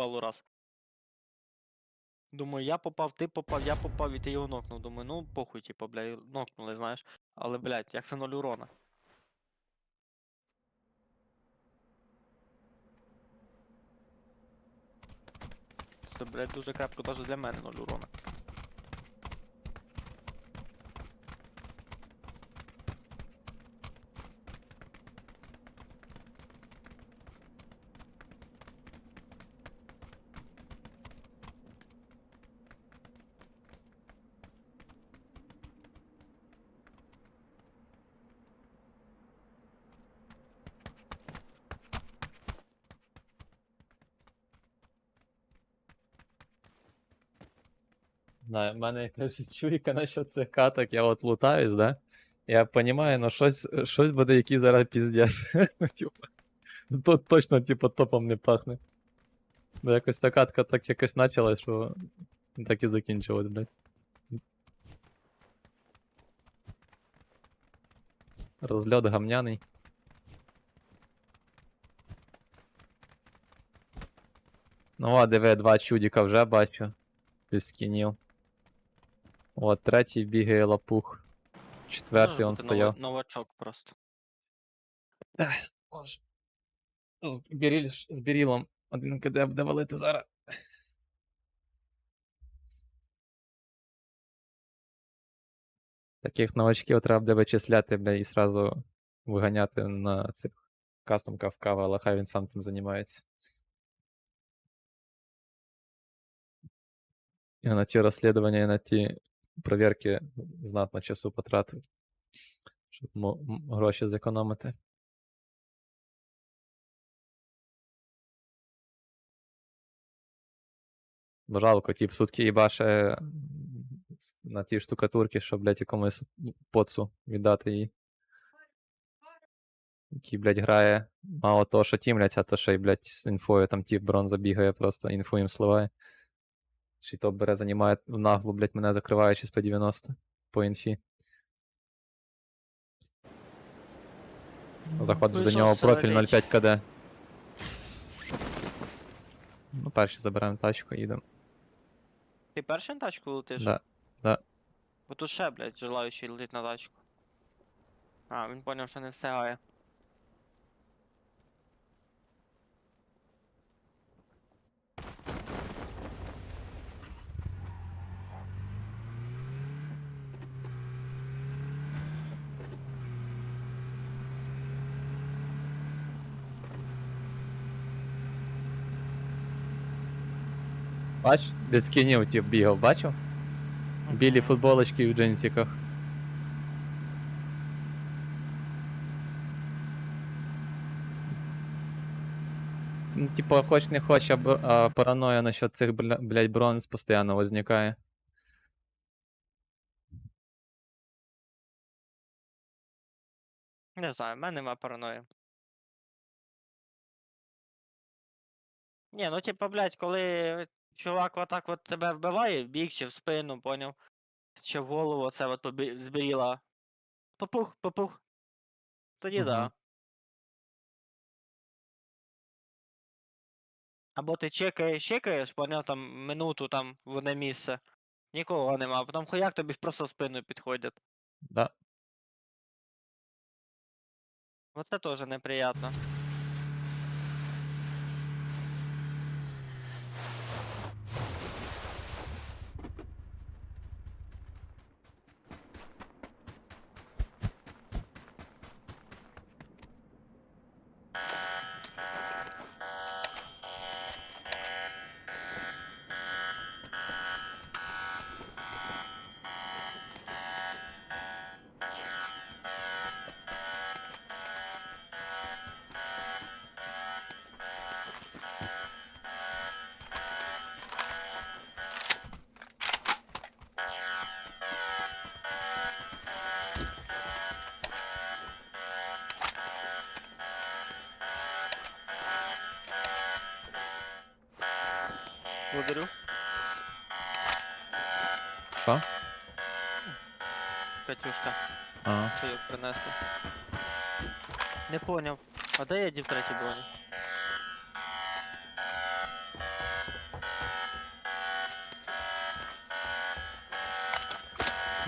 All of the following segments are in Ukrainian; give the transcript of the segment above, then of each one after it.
пару раз. Думаю, я попав, ти попав, я попав, і ти його нокнув. Думаю, ну похуй, типу, бля, нокнули, знаєш. Але, блядь, як це ноль урона. Це, блядь, дуже крепко навіть для мене ноль урона. Знаю, в мене якась чуйка насчет цих каток, я от лутаюсь, да? Я розумію, ну щось, щось буде який зараз піздець. Типа, точно, типа, топом не пахне. Бо якось та катка так якось почалась, що так і закінчилась, блядь. Розльот гамняний. Ну, а диви, два чудіка вже бачу. Без скінів. От, третій бігає лапух. Четвертий он стояв. нова- Новачок просто. Боже. З, бірілом. Один КД буде валити зараз. Таких новачків треба буде вичисляти, бля, і сразу виганяти на цих кастомках в кава, але хай він сам тим займається. І на ті розслідування, і на ті провірки знатно часу потратив, щоб гроші зекономити. Бо жалко, тіп сутки с- на тій штукатурці, щоб, блядь, якомусь поцу віддати її. Який, блядь, грає. Мало того, що тімлять, а то ще й, блядь, з інфою там тіп бронза бігає, просто інфу їм сливає. Чи то бере, займає в наглу, блядь, мене закриваючись по 90 по інфі. Заходиш до нього профіль 05 КД. Ну, перші забираємо тачку, їдемо. Ти перший на тачку летиш? Да, да. Бо тут ще, блядь, желаючий летить на тачку. А, він поняв, що не встигає. Бач, без скінів тіп бігав, бачив? Білі футболочки в джинсиках. Ну, Типа, хоч не хоч, а, б- а параноя насчет цих, бля, блядь, бронз постійно возникає. Не знаю, в мене нема параної. Ні, ну типа, блядь, коли чувак отак от тебе вбиває в бік чи в спину, поняв? Чи в голову оце от побі- зберіла. Попух, попух. Тоді Мгм. да. Або ти чекаєш, чекаєш, поняв там минуту там в одне місце. Нікого нема, а потім хуяк тобі просто в спину підходять. Да. Оце теж неприємно. Козирю. Що? Катюшка. А. Чайок принесли. Не поняв. А де я дів третій броні?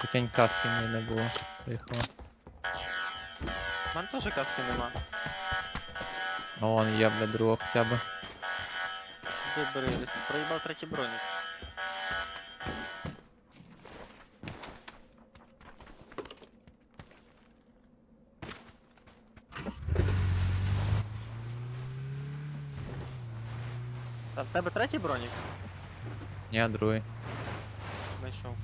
Хотень каски мені не було. Приїхала. У мене теж каски нема. А О, вон є, бля, другого хоча б. Ти бери, десь проїбав третій бронік. Та в тебе третій бронік? Ні, другий. Знайшов.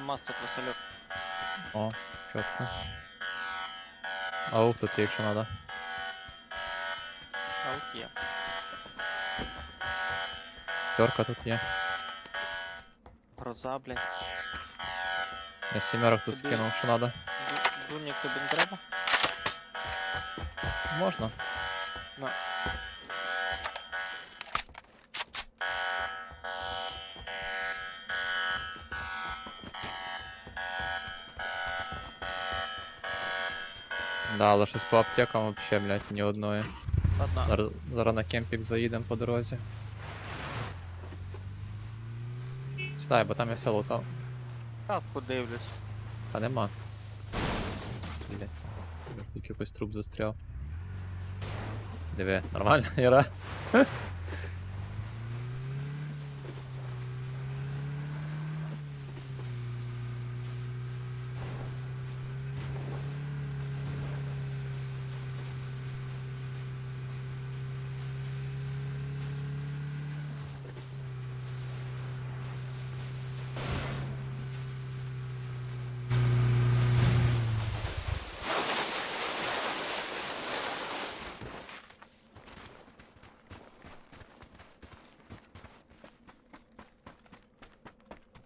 КамАЗ тут Васильок. О, чітко. Ауф тут є, якщо надо. Аук є. Терка тут є. Гроза, блядь. Я сімерок тут Тобі- скинув, що надо. Ду- Дунік тобі не треба? Можна. На. Да, але щось по аптекам вообще, блядь, ні одної. Одна. Зараз, зараз на кемпік заїдемо по дорозі. Стай, бо там я село там. Так, подивлюсь. Та нема. Блядь. Тут якийсь труп застряв. Диви, нормально, Іра?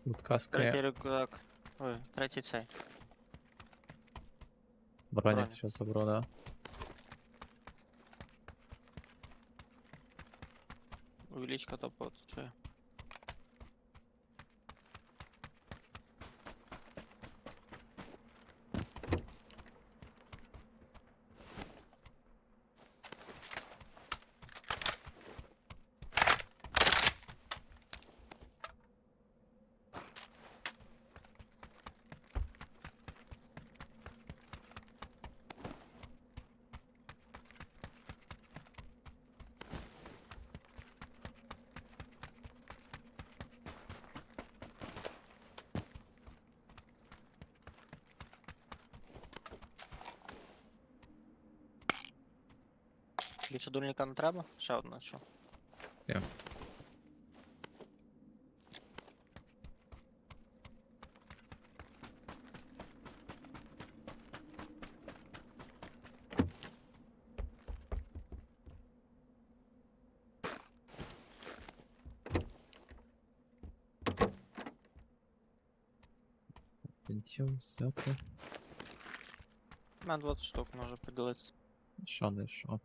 Тут каска Третій є. рюкзак. Ой, третій цей. Бронік броня. ще забрав, да. Увеличка топот. Це. Більше дульника не треба? Ще одна що. Є. Пентіум, взяти. У мене 20 штук може поділитися. Що не що?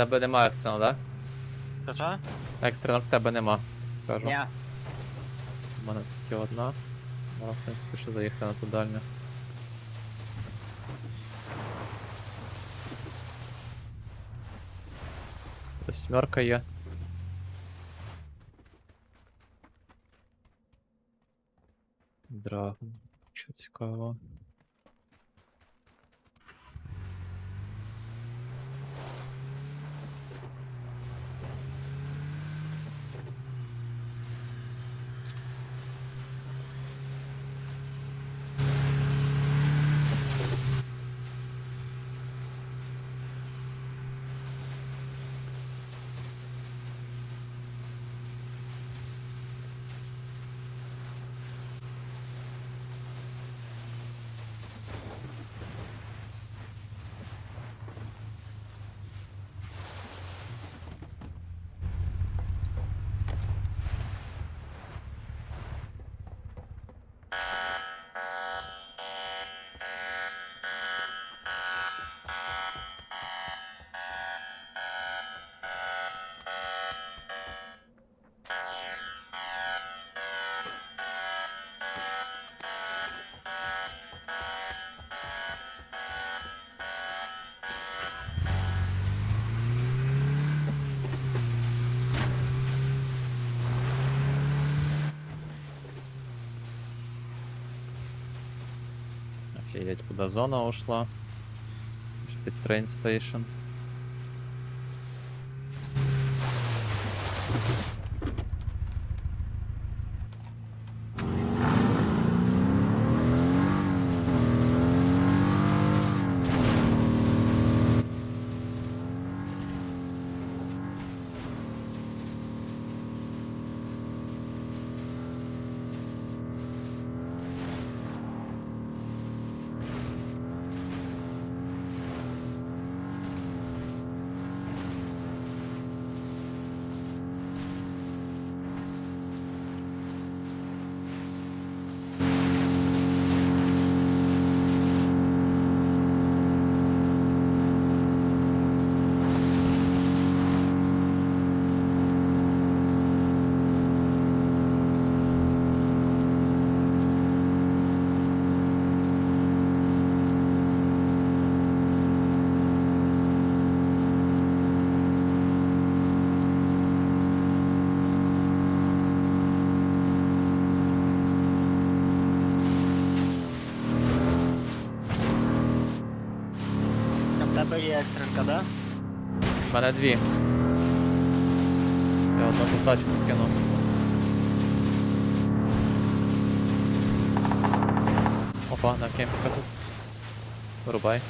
Тебе немає екстрено, да? Кажа? Екстренок в тебе нема. Кажу. Ні. У мене тільки одна. Можна, в принципі, ще заїхати на ту дальню. Восьмерка є. Драгон. Що цікаво. Офігеть, куди зона ушла. Під трейн є да? Мене дві. Я одну ту тачку скину. Опа, на кемпіка тут. Вирубай.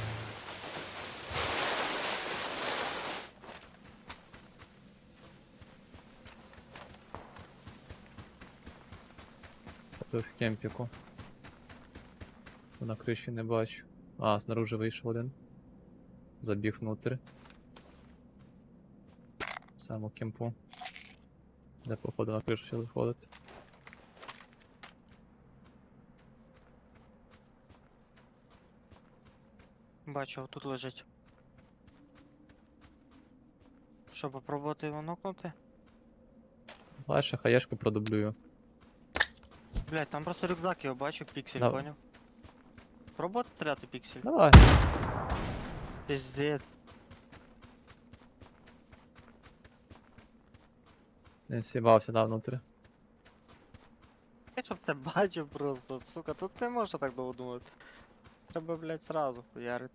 Тут в кемпіку. На криші не бачу. А, снаружи вийшов один. Забіг внутрь. В саму кемпу. Де походу на кришу ще виходить. Бачу, тут лежить. Що, попробувати його нокнути? Бачиш, хаєшку продублюю. Блять, там просто рюкзак його бачу, піксель, Да. поняв? Пробувати стріляти піксель? Давай. Пиздец. Він сібався да, внутрі. Я щоб те бачив просто, сука, тут не можна так довго думати. Треба, блять, сразу хуярити.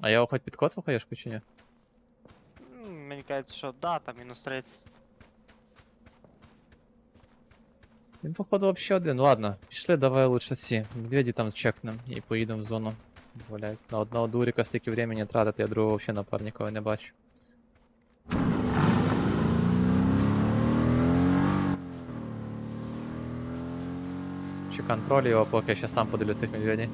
А я його хоч підкоцав хаєшку чи ні? М, Мені кажеться, що да, там мінус 30. Він походу вообще один. Ладно, пішли, давай лучше ці. Медведі там чекнем і поїдемо в зону. Блять, на одного дурика стільки времени тратити, я другого вообще напарника не бачу. Чи контроль його, поки я ще сам подивлюсь тих медведей.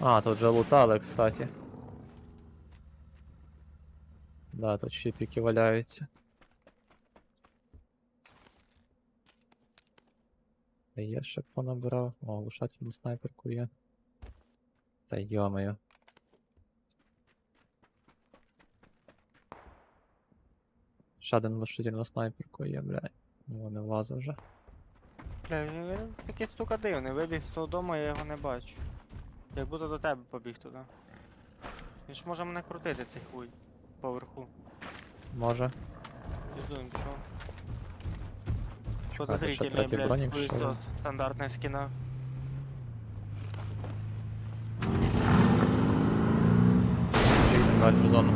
А, тут же лутали, кстати. Да, тут щипики валяються. Я ще понабирав, О, глушательну снайперку є. Та йомою. Ще один глушительну снайперку є, блядь. Ну не влазив вже. Бля, він такий стука дивний, вибіг з того дому, я його не бачу. Як буду до тебе побіг туди. Він ж може мене крутити цей хуй поверху. Може. Іду, нічого. Чекайте, що Подозрительный, третій блядь, бронік, хуй що ли? тот, стандартная скина. Далі в зону.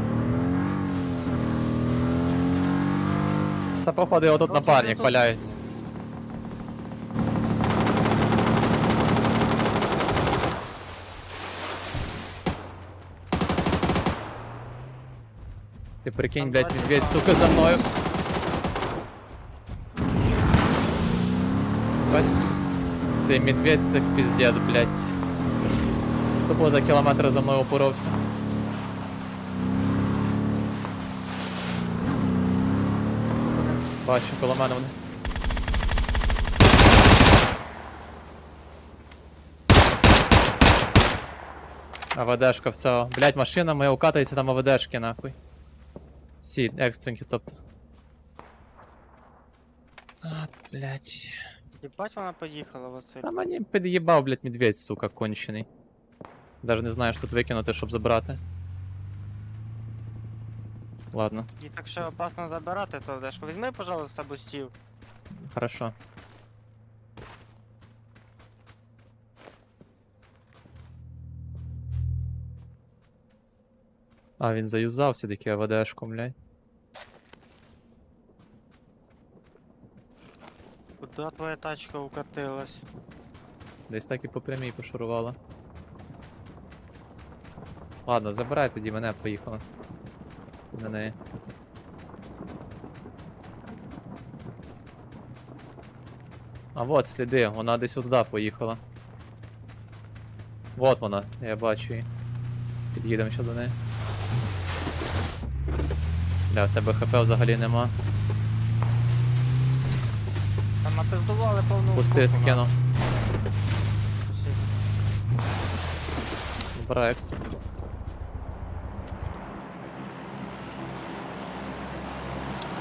Це походу його тут Ну, тут- напарник тут- валяється. Ти прикинь, Там блядь, бачу, медведь, там. сука, за мною. Цей медведь це пиздец, блядь. Тупо за кілометр за мною упоровся. Бачу, коло мене вони. АВДшка в цього. Блять, машина моя укатається там АВДшки нахуй. Сі, екстренки, тобто. А, блять. Єбать вона поїхала, Василь. Та мені під'їбав, блять, медведь, сука, кончений. Даже не знаю, що тут викинути, щоб забрати. Ладно, І так що опасно забирати, то дешко. Візьми, пожалуйста, бустів. хорошо. А, він все-таки АВДшку, блядь. Куда твоя тачка укатилась? Десь так і по прямій пошурувала. Ладно, забирай тоді мене, поїхали. На неї. А вот сліди, вона десь туди поїхала. Вот вона, я бачу її. Під'їдемо ще до неї. Бля, в тебе хп взагалі нема. Напиздували повну Пусти купу, скину. Збирай екстра.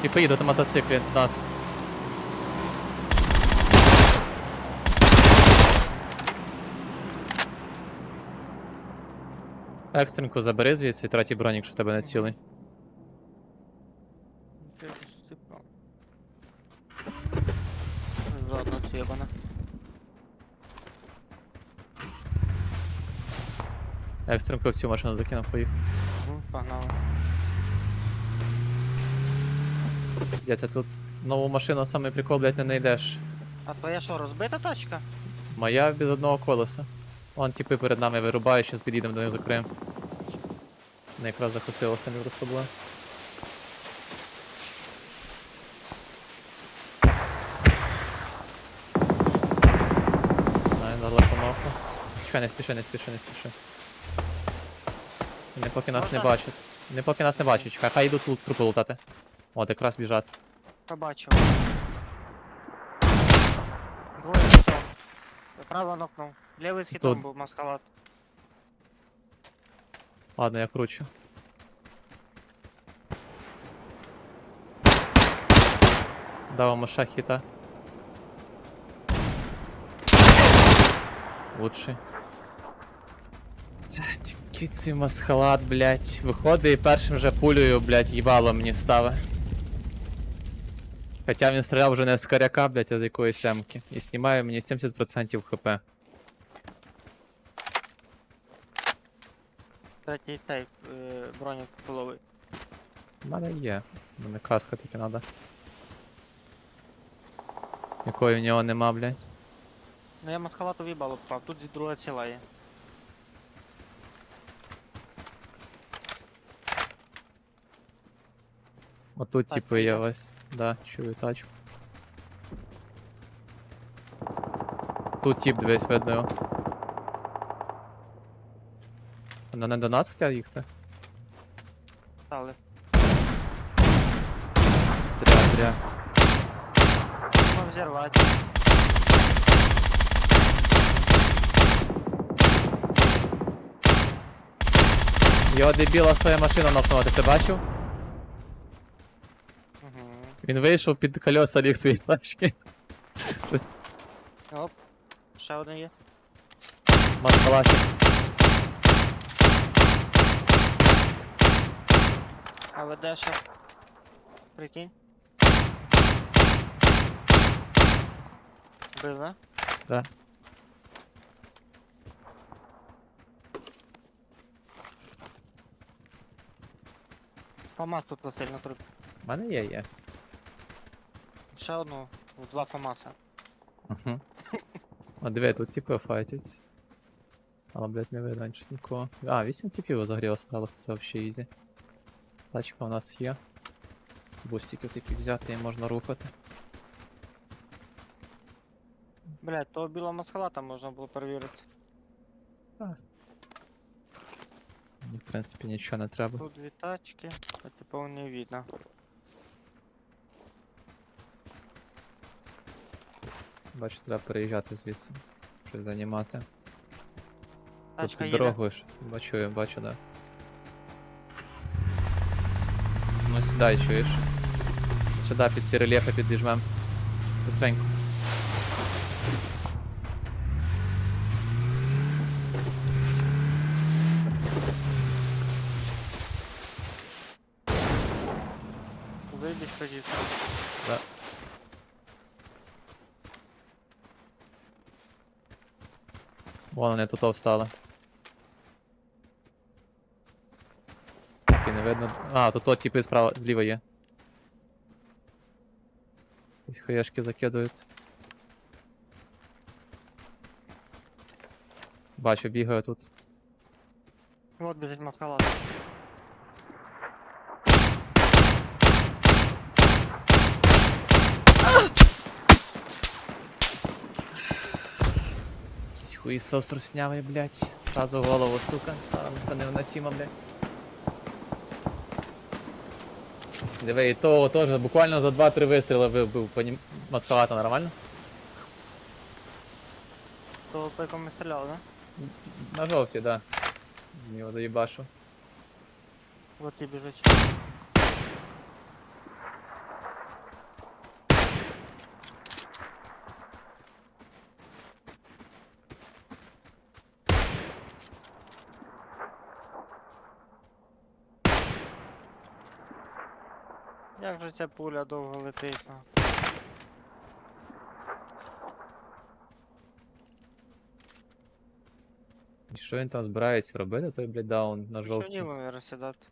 Типи їдуть на мотоциклі від нас. Екстренку забери звідси, третій бронік, що в тебе не цілий. Ти ж стипав. Заодно цєбана. Екстренку в цю машину закинув, поїхав. Ну, погнали. Дядя, тут нову машину саме прикол, блядь, не знайдеш. А твоя що, розбита тачка? Моя без одного колеса. Вон типи перед нами вирубають, щас підійдемо до них закриємо. Вони якраз захосило там між собою. Далеко нахуй. Чекай, не спіши, не спіши, не спіши. Не поки нас не Можна? бачать. Не поки нас не бачать, чекай, хай йдуть лут- трупи лутати. От, якраз біжать. Побачив. Двоє хітом. Право нокнув. Лівий з хітом Тут. був маскалат. Ладно, я кручу. Дав йому ще хіта. Лучший. Блять, який цей масхалат, блять. Виходить і першим же пулею, блять, їбало мені ставе. Хоча він стріляв вже не з коряка, блять, а з якоїсь семки. І знімає мені 70% хп. Третій тейп, е, бронік половий. У мене є. У мене каска тільки надо. Якої в нього нема, блядь. Ну я маскалату в'їбало впав, тут друга ціла є. Так, типу, є ось. Да, чую тачку. Тут тип дивись видно його. Вона не до нас хотіла їхати? Стали. Зря, зря. Можна взірвати. Його дебіла своя машина нокнула, ти це бачив? Угу. Він вийшов під колеса ліг своєї тачки. Оп. Ще один є. Маскалашик. А веде ще. Прикинь. Бив, да? Да. ФАМАС тут Василь на трубі. У мене є, є. Ще одну, в два ФАМАСа. Угу. А диви, тут типи файтять. Але, блядь, не видно щось нікого. А, 8 типів взагалі осталось, це взагалі ізі. Тачка у нас є. Бустики такі взяти і можна рухати. Блять, того білого масхалата можна було перевірити. Мені, в принципі, нічого не треба. Тут дві тачки, а типу не видно. Бачу, треба переїжджати звідси. Щось займати. Тут під дорогою щось. Бачу, я бачу, да. Ну сідай, чуєш? Сюди під ці рельєфи підіжмем. Быстренько. Вийдеш тоді. Да. Вон вони тут встали. Тільки не видно. А, тут от типи справа, зліва є. Якісь хаєшки закидують. Бачу, бігаю тут. Вот біжить масхалат. Хуїсос руснявий, блядь. Сразу голову, сука, стало. Це невыносимо, блядь. Диви, і того теж буквально за 2-3 вистріли вибив по нім. Маскалата нормально? То по якому стріляв, да? На жовті, да. В нього заїбашу. От і біжить. Ця пуля довго летить? а? І що він там збирається робити, той, блядь, даун на Що ні вони розсідати?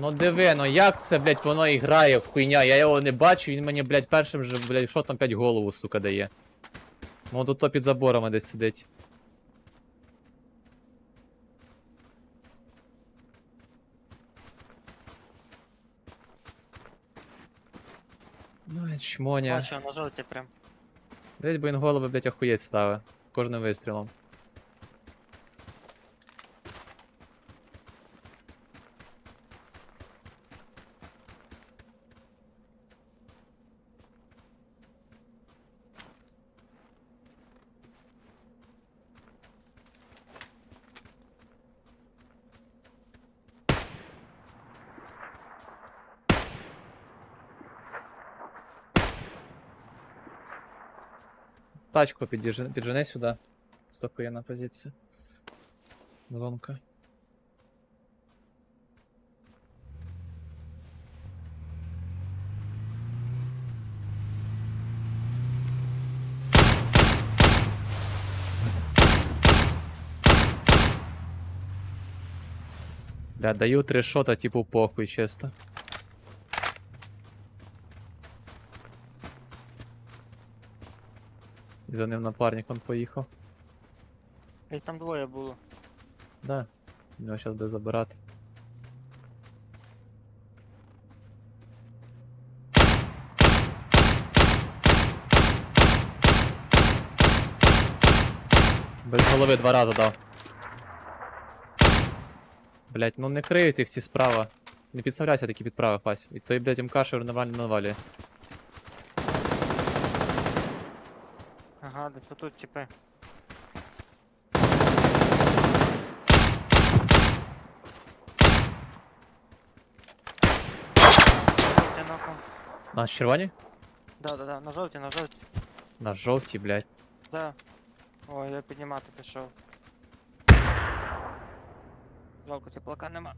Ну диви, ну як це, блядь, воно і грає в хуйня, я його не бачу, він мені, блядь, першим же, блядь, що там 5 голову, сука, дає. Ну тут то під заборами десь сидить. Ну, чмоня. Бачу, на жовті прям. Десь бо він голови, блядь, охуєть ставить. Кожним вистрілом. Тачку підіжи, піджени сюди. Тут охуєнна позиція. Зонка. Бля, даю три шота, типу похуй, чисто. За ним напарник он поїхав. Їх там двоє було. Да. Його зараз буде забирати. Без голови два рази дав. Блять, ну не криють їх ці справа. Не підставляйся такі підправи, пась. І той, блядь, МК нормально навалює. Да, десь отут. Нахуй. На червоні? Да, да, да, на жовті, на жовті. На жовтій, блядь. Да. Ой, я піднімати пішов. Жалко, теплака нема.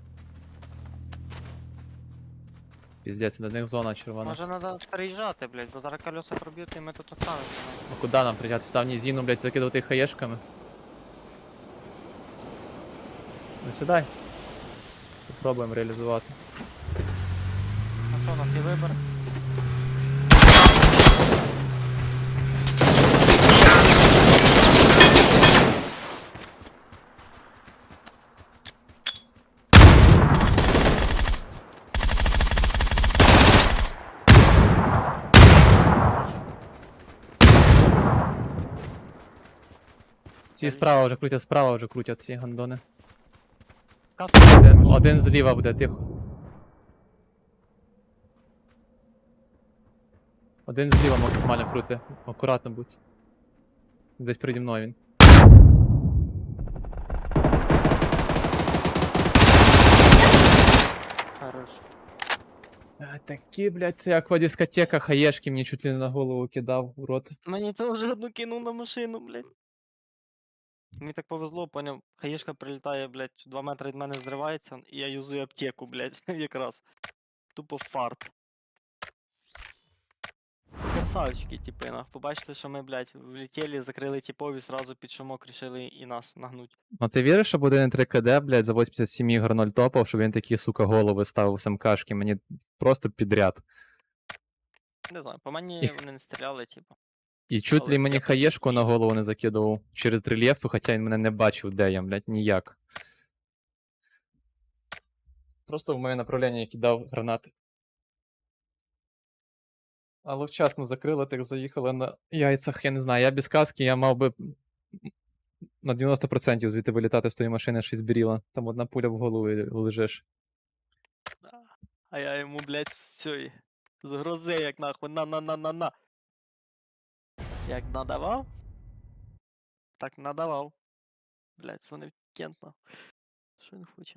Піздець, до них зона червона. Може треба переїжджати, блядь, бо зараз колеса проб'ють і ми тут останемося. Ну куди нам приїжджати? Сюди в низину, блядь, закидувати хаєшками? Ну сідай. Попробуємо реалізувати. Ну що, нам є вибір? Ці справа вже крутять, справа вже крутять ці гандони. Один, один зліва буде, тихо. Один зліва максимально крути. Акуратно будь. Десь переді мною він. Хорош. А, такі, блядь, це аквадискотека, хаєшки мені чуть ли не на голову кидав, урод. Мені теж одну кинув на машину, блядь. Мені так повезло, поняв. Хаєшка прилітає, блядь, 2 метри від мене зривається, і я юзую аптеку, блядь, якраз. Тупо фарт. Красавчики, типи, нах. Побачили, що ми, блядь, влетіли, закрили типові, сразу під шумок рішили і нас нагнуть. Ну ти віриш, що буде 3 КД, блядь, за 87 ігор 0 топов, щоб він такі, сука, голови ставив самкашки, мені просто підряд. Не знаю, по мені вони не стріляли, типу. І чуть Але ли мені хаєшку на голову не закидував через рельєфи, хоча він мене не бачив, де я, блядь, ніяк. Просто в моє направлення кидав гранати. Але вчасно закрили, так заїхали на яйцях, я не знаю. Я без каски, я мав би на 90% звідти вилітати з тої машини, що зберіла. Там одна пуля в голову лежиш. А я йому, блядь, з цієї. З грози, як нахуй, на-на-на-на-на. Як надавав? Так надавав. Блять, вони кент нахуй. Що він хоче?